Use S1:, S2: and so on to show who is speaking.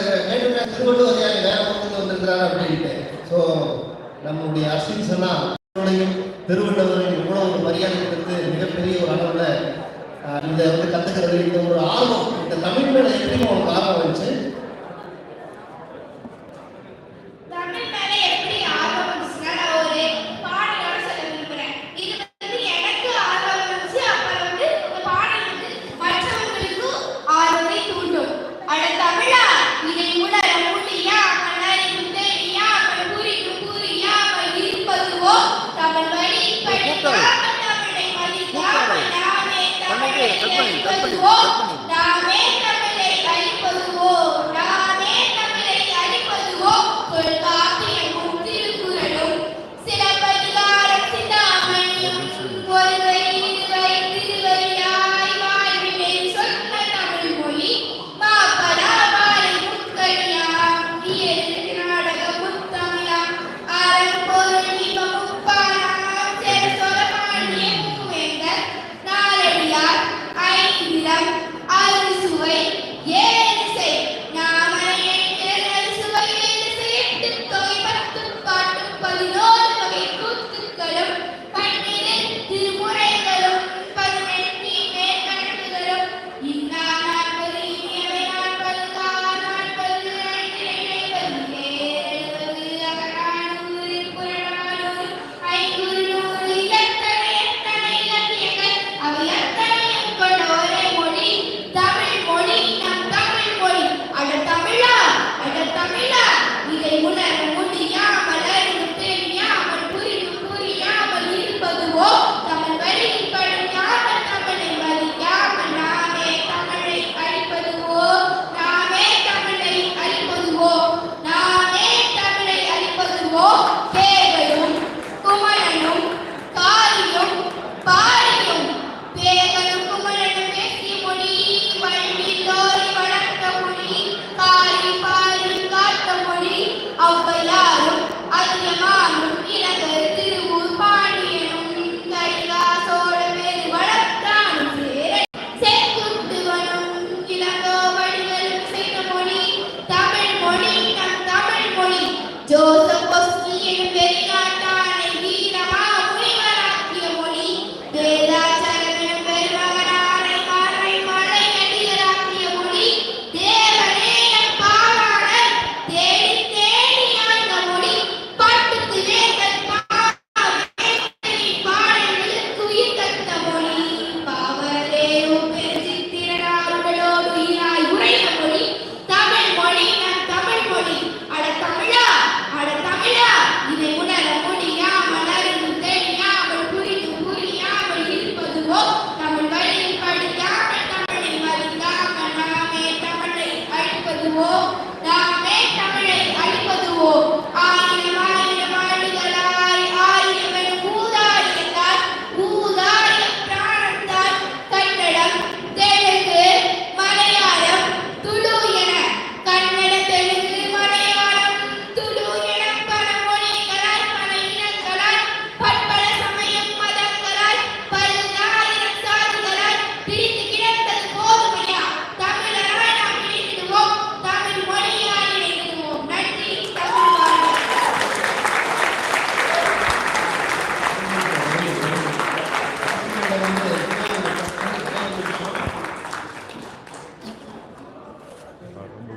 S1: வேண்டுமே திருவள்ளுவர் ஏன் வேற கொண்டு வந்திருக்கிறார் அப்படின்ட்டு ஸோ நம்முடைய அஸ்வின் சொன்னா திருவள்ளுவரையும் திருவள்ளுவரையும் இவ்வளவு ஒரு மரியாதை கொடுத்து மிகப்பெரிய ஒரு அளவுல ஆஹ், இதை வந்து கத்துக்கிறது இந்த ஒரு ஆர்வம் இந்த தமிழ் மேல எப்படி உங்களுக்கு ஆர்வம் வந்துச்சு
S2: மேற்கொள்வோம் நாமே